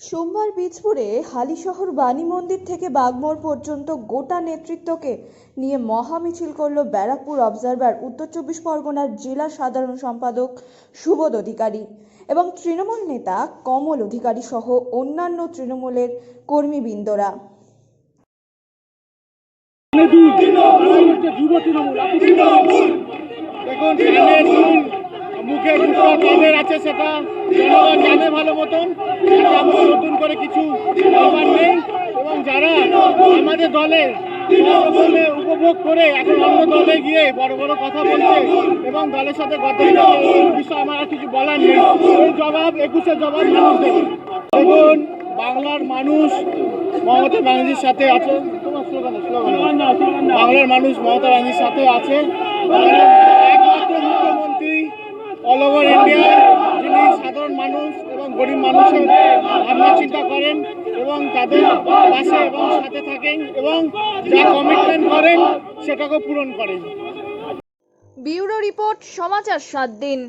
সোমবার বীজপুরে হালিশহর বাণী মন্দির থেকে বাগমোড় পর্যন্ত গোটা নেতৃত্বকে নিয়ে মহামিছিল করল ব্যারাকপুর অবজারভার উত্তর চব্বিশ পরগনার জেলা সাধারণ সম্পাদক সুবোধ অধিকারী এবং তৃণমূল নেতা কমল অধিকারী সহ অন্যান্য তৃণমূলের কর্মীবৃন্দরা? দেখুন মুখে দুটো কাদের আছে সেটা জনগণ জানে ভালো মতন। আমরা নতুন করে কিছু বলবার নেই। এবং যারা আমাদের দলে উপভোগ করে এখন অন্য দলে গিয়ে বড় বড় কথা বলছে এবং দলের সাথে গদ্দারি বিষয়ে আমার আর কিছু বলার নেই। এই জবাব একুশের জবাব মানুষ দেবে বাংলার মানুষ মমতা ব্যানার্জির সাথে আছে। বাংলার মানুষ মমতা ব্যানার্জির সাথে আছে। একমাত্র সাধারণ মানুষ এবং গরিব মানুষের ভাবনা চিন্তা করেন এবং তাদের পাশে এবং সাথে থাকেন এবং যা কমিটমেন্ট করেন সেটাকে পূরণ করেন। বিউরো রিপোর্ট সমাচার সাত দিন।